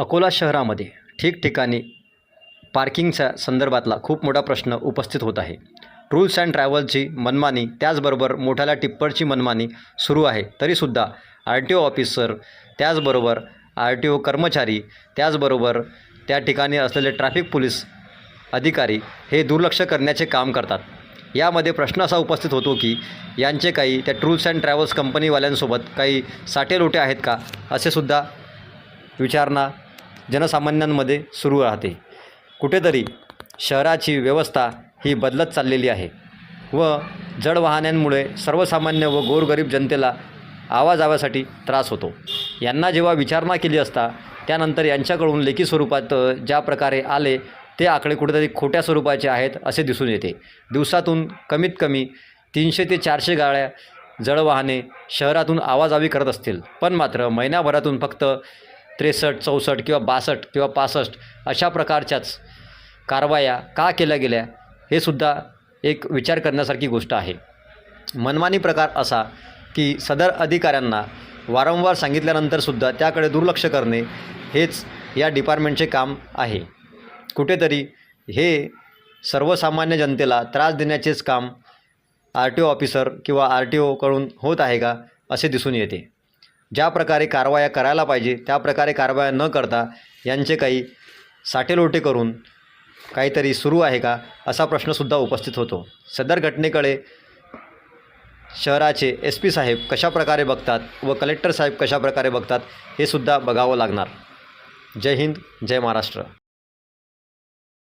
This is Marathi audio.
अकोला शहरामध्ये ठिकठिकाणी पार्किंगच्या संदर्भातला खूप मोठा प्रश्न उपस्थित होत आहे. रूल्स अँड ट्रॅव्हलची मनमानी त्याचबरोबर मोठ्याला टिप्परची मनमानी सुरू आहे. तरीसुद्धा आर टी ओ ऑफिसर त्याचबरोबर आर टी ओ कर्मचारी त्याचबरोबर त्या ठिकाणी असलेले ट्रॅफिक पोलीस अधिकारी हे दुर्लक्ष करण्याचे काम करतात. यामध्ये प्रश्न असा उपस्थित होतो की यांचे काही त्या टूल्स अँड ट्रॅव्हल्स कंपनीवाल्यांसोबत काही साठेलोटे आहेत का? असे सुद्धा विचारणा जनसामान्यांमध्ये सुरू राहते. कुठेतरी शहराची व्यवस्था ही बदलत चाललेली आहे व जड वाहनांमुळे सर्वसामान्य व गोरगरीब जनतेला आवाजाव्यासाठी त्रास होतो. यांना जेव्हा विचारणा केली असता त्यानंतर यांच्याकडून लेखी स्वरूपात ज्या प्रकारे आले ते आकडे कुठेतरी खोट्या स्वरूपाचे आहेत असे दिसून येते. दिवसातून कमीत कमी तीनशे ते चारशे गाड्या जड वाहने शहरातून आवाजावी करत असतील. पण मात्र महिन्याभरातून फक्त त्रेसष्ट चौसष्ट किंवा बासष्ट किंवा पासष्ट अशा प्रकारच्याच कारवाया का केल्या गेल्या हे सुद्धा एक विचार करण्यासारखी गोष्ट आहे. मनमानी प्रकार असा की सदर अधिकाऱ्यांना वारंवार सांगितल्यानंतरसुद्धा त्याकडे दुर्लक्ष करणे हेच या डिपार्टमेंटचे काम आहे. कुठेतरी हे सर्वसामान्य जनतेला त्रास देण्याचेच काम आर टी ओ ऑफिसर किंवा आर टी ओकडून होत आहे का असे दिसून येते. ज्या प्रकारे कारवाया करायला पाहिजे त्या प्रकारे कारवाया न करता यांचे काही साटेलोटे करून काहीतरी सुरू आहे का असा प्रश्नसुद्धा उपस्थित होतो. सदर घटनेकडे शहराचे एस पी साहेब कशाप्रकारे बघतात व कलेक्टर साहेब कशाप्रकारे बघतात हे सुद्धा बघावं लागणार. जय हिंद जय महाराष्ट्र.